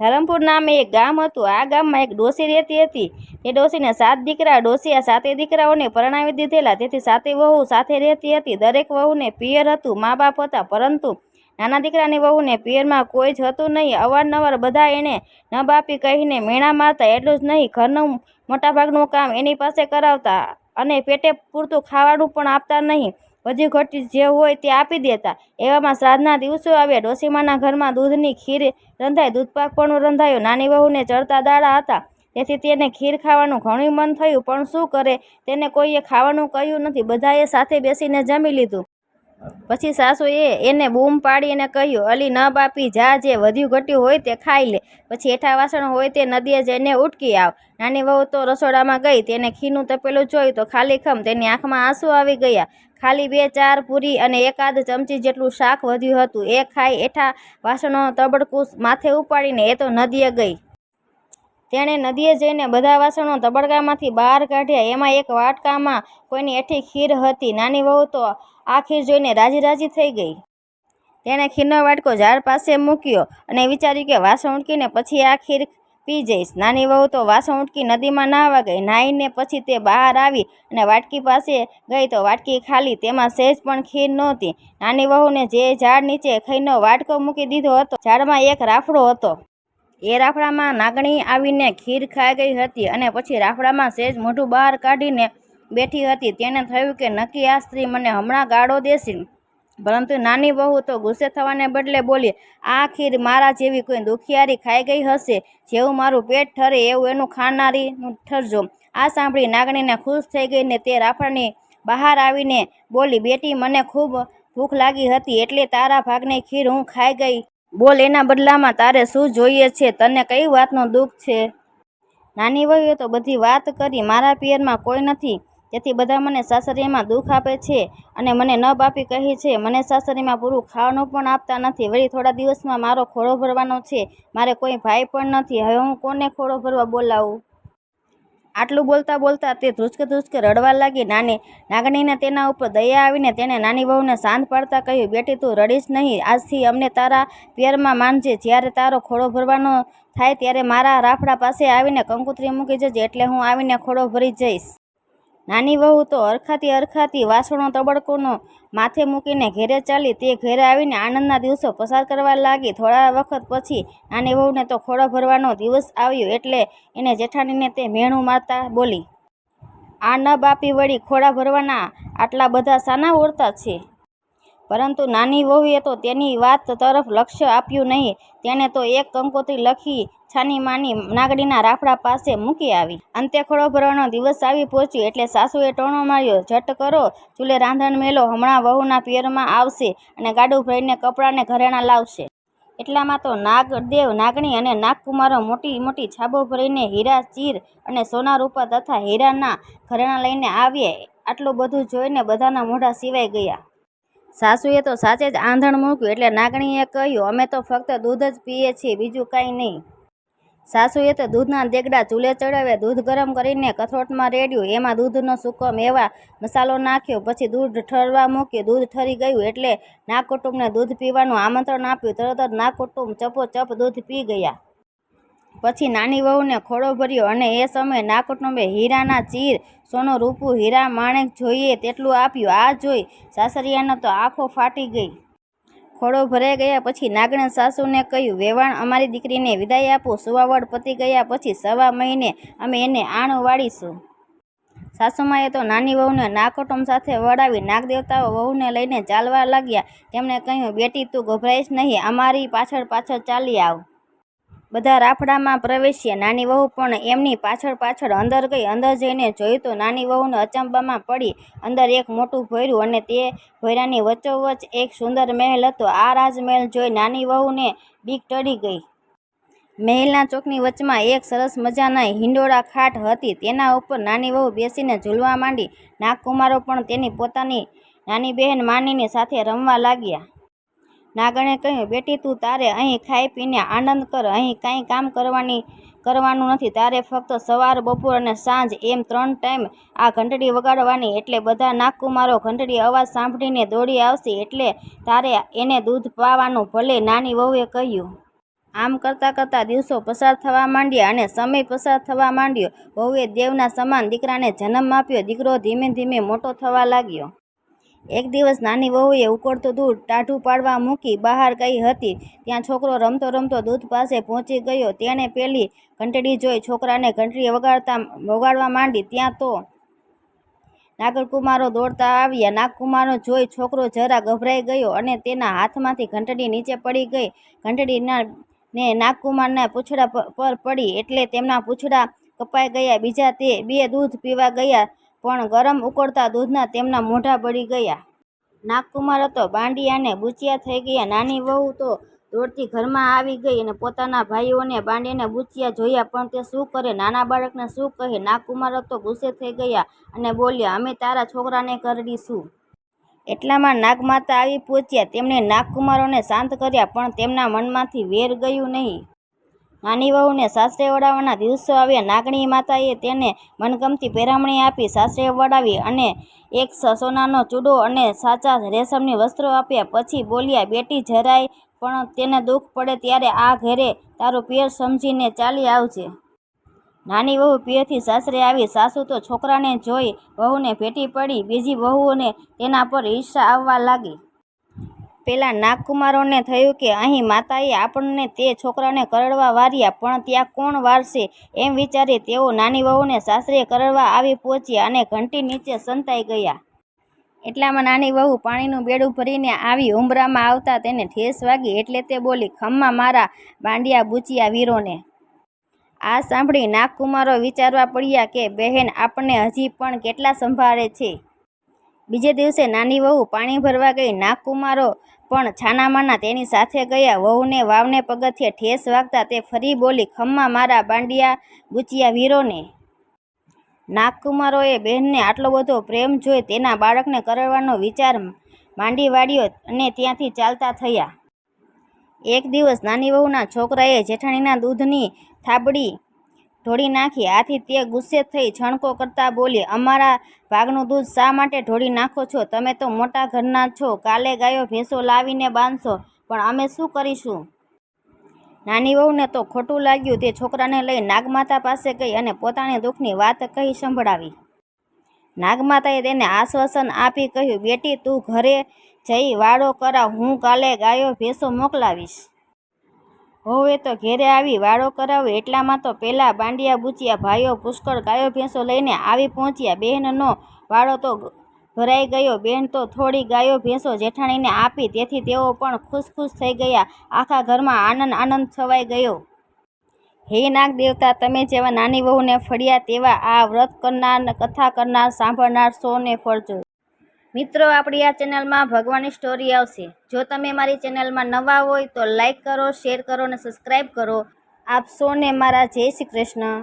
ધરમપુર નામે એક ગામ હતું. આ ગામમાં એક ડોસી રહેતી હતી. તે ડોસીને સાત દીકરા, ડોસી આ સાતે દીકરાઓને પરણાવી દીધેલા. તેથી સાતે વહુ સાથે રહેતી હતી. દરેક વહુને પિયર હતું. મા બાપ હતા. પરંતુ નાના દીકરાની વહુને પિયરમાં કોઈ જ હતું નહીં. અવારનવાર બધા એને ન બાપી કહીને મેણા મારતા. એટલું જ નહીં, ઘરનું મોટાભાગનું કામ એની પાસે કરાવતા અને પેટે પૂરતું ખાવાનું પણ આપતા નહીં. વધી ઘટી જે હોય તે આપી દેતા. એવામાં શ્રાદ્ધના દિવસો આવ્યા. ડોસીમાના ઘરમાં દૂધની ખીર રંધાઈ. દૂધપાક પણ રંધાયો. નાની વહુને ચડતા દાડા હતા. તેથી તેને ખીર ખાવાનું ઘણું મન થયું. પણ શું કરે? તેને કોઈએ ખાવાનું કહ્યું નથી. બધાએ સાથે બેસીને જમી લીધું. પછી સાસુએ એને બૂમ પાડીને કહ્યું, અલી ન બાપી, જા જે વધ્યું ઘટ્યું હોય તે ખાઈ લે. પછી હેઠા વાસણ હોય તે નદીએ જઈને ઉટકી આવ. નાની વહુ તો રસોડામાં ગઈ, તેને ખીનું તપેલું જોયું તો ખાલી ખમ તેની આંખમાં આંસુ આવી ગયા. ખાલી બે ચાર પૂરી અને એકાદ ચમચી જેટલું શાક વધ્યું હતું. એ ખાઈ એઠા વાસણો તબડકું માથે ઉપાડીને એ તો નદીએ ગઈ. તેણે નદીએ જઈને બધા વાસણો તબડકામાંથી બહાર કાઢ્યા. એમાં એક વાટકામાં કોઈની એઠી ખીર હતી. નાની વહુ તો આ ખીર જોઈને રાજી રાજી થઈ ગઈ. તેણે ખીરનો વાટકો ઝાડ પાસે મૂક્યો અને વિચાર્યું કે વાસણ ઉટકીને પછી આ ખીર પી જઈશ. નાની વહુ તો વાસણ ઉટકી નદીમાં નાહવા ગઈ. નાહીને પછી તે બહાર આવી અને વાટકી પાસે ગઈ તો વાટકી ખાલી. તેમાં સહેજ પણ ખીર નહોતી. નાની વહુને જે ઝાડ નીચે ખઈનો વાટકો મૂકી દીધો હતો, ઝાડમાં એક રાફડો હતો. એ રાફડામાં નાગણી આવીને ખીર ખાઈ ગઈ હતી અને પછી રાફડામાં સેજ મોઢું બહાર કાઢીને બેઠી હતી. તેને થયું કે, નક્કી આ સ્ત્રી મને હમણાં ગાળો દેશે. પરંતુ નાની વહુ તો ગુસ્સે થવાને બદલે બોલી, આ ખીર મારા જેવી કોઈ દુખિયારી ખાઈ ગઈ હશે, જેવું મારું પેટ ઠરે એવું એનું ખાનારીનું ઠરજો. આ સાંભળી નાગણીને ખુશ થઈ ગઈને તે રાફડાની બહાર આવીને બોલી, બેટી, મને ખૂબ ભૂખ લાગી હતી, એટલે તારા ભાગની ખીર હું ખાઈ ગઈ બોલ, એના બદલામાં તારે શું જોઈએ છે? તને કઈ વાતનું દુઃખ છે? નાની વહુએ તો બધી વાત કરી, મારા પિયરમાં કોઈ નથી. તેથી બધા મને સાસરીમાં દુઃખ આપે છે અને મને ન બાપી કહી છે, મને સાસરીમાં પૂરું ખાવાનું પણ આપતા નથી. વળી થોડા દિવસમાં મારો ખોળો ભરવાનો છે. મારે કોઈ ભાઈ પણ નથી. હવે હું કોને ખોળો ભરવા બોલાવું? આટલું બોલતા બોલતા તે ધ્રુજકે ધ્રુજકે રડવા લાગી. નાની નાગણીને તેના ઉપર દયા આવીને તેણે નાની વહુને શાંત પાડતા કહ્યું, બેટી, તું રડીશ નહીં. આજથી અમને તારા પિયરમાં માનજે. જ્યારે તારો ખોળો ભરવાનો થાય ત્યારે મારા રાફડા પાસે આવીને કંકુતરી મૂકી જજે. એટલે હું આવીને ખોળો ભરી જઈશ. નાની વહુ તો અરખાતી અરખાતી વાસણો તબડકોનો માથે મૂકીને ઘેરે ચાલી તે ઘેરે આવીને આનંદના દિવસો પસાર કરવા લાગી. થોડા વખત પછી નાની વહુને તો ખોળો ભરવાનો દિવસ આવ્યો એટલે એને જેઠાણીને તે મેણું મારતા બોલી, આ ન બાપી વળી ખોળા ભરવાના આટલા બધા સાના ઓરતા છે? પરંતુ નાની વહુએ તો તેની વાત તરફ લક્ષ્ય આપ્યું નહીં. તેણે તો એક કંકોત્રી લખી છાની માની નાગડીના રાફડા પાસે મૂકી આવી. અંતે ખોળો ભરવાનો દિવસ આવી પહોંચ્યો એટલે સાસુએ ટોણો માર્યો, ઝટ કરો, ચૂલે રાંધણ મેલો, હમણાં વહુના પિયરમાં આવશે અને ગાડું ભરીને કપડાને ઘરેણાં લાવશે. એટલામાં તો નાગદેવ, નાગણી અને નાગકુમારો મોટી મોટી છાબો ભરીને હીરા, ચીર અને સોના રૂપા તથા હીરાના ઘરેણાં લઈને આવ્યા. આટલું બધું જોઈને બધાના મોઢા સિવાય ગયા. સાસુએ તો સાચે જ આંધણ મૂક્યું એટલે નાગણીએ કહ્યું, અમે તો ફક્ત દૂધ જ પીએ છીએ, બીજું કાંઈ નહીં. સાસુએ તો દૂધના દેગડા ચૂલે ચડાવ્યા દૂધ ગરમ કરીને કથરોટમાં રેડ્યું. એમાં દૂધનો સૂકો મેવા મસાલો નાખ્યો, પછી દૂધ ઠરવા મૂક્યું. દૂધ ઠરી ગયું એટલે નાગકુટુંબને દૂધ પીવાનું આમંત્રણ આપ્યું. તરત જ નાગકુટુંબ ચપોચપ દૂધ પી ગયા. પછી નાની વહુને ખોળો ભર્યો અને એ સમયે નાગકુટુંબે હીરાના ચીર, સોનું રૂપું, હીરા માણેક જોઈએ તેટલું આપ્યું. આ જોઈ સાસરિયાનો તો આંખો ફાટી ગઈ. ખોળો ભરાઈ ગયા પછી નાગણ સાસુને કહ્યું, વેવાણ, અમારી દીકરીને વિદાય આપો. સુવાવડ પતી ગયા પછી સવા મહિને અમે એને આણ વાળીશું. સાસુમાએ તો નાની વહુને નાગકુટુંબ સાથે વળાવી નાગદેવતાઓ વહુને લઈને ચાલવા લાગ્યા. તેમણે કહ્યું, બેટી, તું ગભરાઈશ નહીં. અમારી પાછળ પાછળ ચાલી આવ. બધા રાફડામાં પ્રવેશ્યા. નાની વહુ પણ એમની પાછળ પાછળ અંદર ગઈ. અંદર જઈને જોયું તો નાની વહુને અચંબામાં પડી. અંદર એક મોટું ભોયરું અને તે ભોયરાની વચ્ચોવચ્ચ એક સુંદર મહેલ હતો. આ રાજમહેલ જોઈ નાની વહુને બીક ટળી ગઈ. મહેલના ચોકની વચમાં એક સરસ મજાના હિંડોળા ખાટ હતી. તેના ઉપર નાની વહુ બેસીને ઝૂલવા માંડી. નાગકુમારો પણ તેની પોતાની નાની બહેન માનીની સાથે રમવા લાગ્યા. નાગણે કહ્યું, બેટી, તું તારે અહીં ખાઈ પીને આનંદ કર. અહીં કાંઈ કામ કરવાની, કરવાનું નથી. તારે ફક્ત સવાર, બપોર અને સાંજ એમ ત્રણ ટાઈમ આ ઘંટડી વગાડવાની. એટલે બધા નાગકુમારો ઘંટડી અવાજ સાંભળીને દોડી આવશે. એટલે તારે એને દૂધ પાવાનું. ભલે નાની વહુએ કહ્યું. આમ કરતાં કરતાં દિવસો પસાર થવા માંડ્યા અને સમય પસાર થવા માંડ્યો. વહુએ દેવના સમાન દીકરાને જન્મ આપ્યો. દીકરો ધીમે ધીમે મોટો થવા લાગ્યો. એક દિવસ નાની વહુએ ઉકળતું દૂધ ટાઢું પાડવા મૂકી બહાર ગઈ હતી. ત્યાં છોકરો રમતો રમતો દૂધ પાસે પહોંચી ગયો. તેણે પેલી ઘંટડી જોઈ છોકરાને ઘંટડી વગાડતા વગાડવા માંડી. ત્યાં તો નાગરકુમારો દોડતા આવ્યા. નાગકુમારો જોઈ છોકરો જરા ગભરાઈ ગયો અને તેના હાથમાંથી ઘંટડી નીચે પડી ગઈ. ઘંટડીના ને નાગકુમારના પૂછડા પર પડી એટલે તેમના પૂછડા કપાઈ ગયા. બીજા તે બે દૂધ પીવા ગયા. પણ ગરમ ઉકળતા દૂધના તેમના મોઢા બળી ગયા. નાગકુમાર હતો બાંડિયાને બુચિયા થઈ ગયા. નાની વહુ તો દોડતી ઘરમાં આવી ગઈ અને પોતાના ભાઈઓને બાંડીને બુચિયા જોયા, પણ તે શું કરે? નાના બાળકને શું કહે? નાગકુમાર તો ગુસ્સે થઈ ગયા અને બોલ્યા, અમે તારા છોકરાને કરડીશું. એટલામાં નાગમાતા આવી પહોંચ્યા. તેમણે નાગકુમારોને શાંત કર્યા, પણ તેમના મનમાંથી વેર ગયું નહીં. નાની વહુને સાસરે વડાવવાના દિવસો આવ્યા. નાગણી માતાએ તેને મનગમતી પહેરામણી આપી સાસરે વડાવી અને એક સોનાનો ચૂડો અને સાચા રેશમની વસ્ત્રો આપ્યા. પછી બોલ્યા, બેટી, જરાય પણ તેને દુઃખ પડે ત્યારે આ ઘરે તારું પિયર સમજીને ચાલી આવજે. નાની વહુ પિયરથી સાસરે આવી. સાસુ તો છોકરાને જોઈ વહુને ભેટી પડી. બીજી વહુઓને તેના પર ઈર્ષા આવવા લાગી. પેલા નાગકુમારોને થયું કે અહીં માતાએ આપણને તે છોકરાને કરડવા વાર્યા, પણ ત્યાં કોણ વારશે એમ વિચારી તેઓ નાની વહુને સાસરે કરડવા આવી પહોંચ્યા અને ઘંટી નીચે સંતાઈ ગયા. એટલામાં નાની વહુ પાણીનું બેડું ભરીને આવી ઉમરામાં આવતા તેને ઠેસ વાગી એટલે તે બોલી, ખમ્મા મારા બાંડિયા બુચિયા વીરોને. આ સાંભળી નાગકુમારો વિચારવા પડ્યા કે, બહેન આપણને હજી પણ કેટલા સંભાળે છે? બીજે દિવસે નાની વહુ પાણી ભરવા ગઈ. નાગકુમારો પણ છાનામાના તેની સાથે ગયા. વહુને વાવને પગથિયે ઠેસ વાગતા તે ફરી બોલી, ખમ્મા મારા બાંડિયા બુચિયા વીરોને. નાગકુમારોએ બહેનને આટલો બધો પ્રેમ જોઈ તેના બાળકને કરડવાનો વિચાર માંડી વાળ્યો અને ત્યાંથી ચાલતા થયા. એક દિવસ નાની વહુના છોકરાએ જેઠાણીના દૂધની થાબડી ઢોળી નાખી. આથી તે ગુસ્સે થઈ છણકો કરતા બોલી, અમારા ભાગનું દૂધ શા માટે ઢોળી નાખો છો? તમે તો મોટા ઘરના છો. કાલે ગાયો ભેંસો લાવીને બાંધશો. પણ અમે શું કરીશું? નાની વહુને તો ખોટું લાગ્યું. તે છોકરાને લઈ નાગમાતા પાસે ગઈ અને પોતાની દુઃખની વાત કહી સંભળાવી. નાગમાતાએ તેને આશ્વાસન આપી કહ્યું, બેટી, તું ઘરે જઈ વાડો કરા હું કાલે ગાયો ભેંસો મોકલાવીશ. હોવે તો ઘેરે આવી વાળો કરાવે એટલામાં તો પેલા બાંડિયા બુચિયા ભાઈઓ પુષ્કળ ગાયો ભેંસો લઈને આવી પહોંચ્યા. બહેનનો વાળો તો ભરાઈ ગયો. બહેન તો થોડી ગાયો ભેંસો જેઠાણીને આપી. તેથી તેઓ પણ ખુશ ખુશ થઈ ગયા. આખા ઘરમાં આનંદ આનંદ છવાઈ ગયો. હે નાગ દેવતા, તમે જેવા નાની વહુને ફળ્યા તેવા આ વ્રત કરનાર કથા કરનાર, સાંભળનાર સૌને ફળજો મિત્રો, આપણી આ ચેનલમાં ભગવાનની સ્ટોરી આવશે. જો તમે મારી ચેનલમાં નવા હોય તો લાઈક કરો શેર કરો અને સબસ્ક્રાઈબ કરો. આપ સૌને મારા જય શ્રી કૃષ્ણ.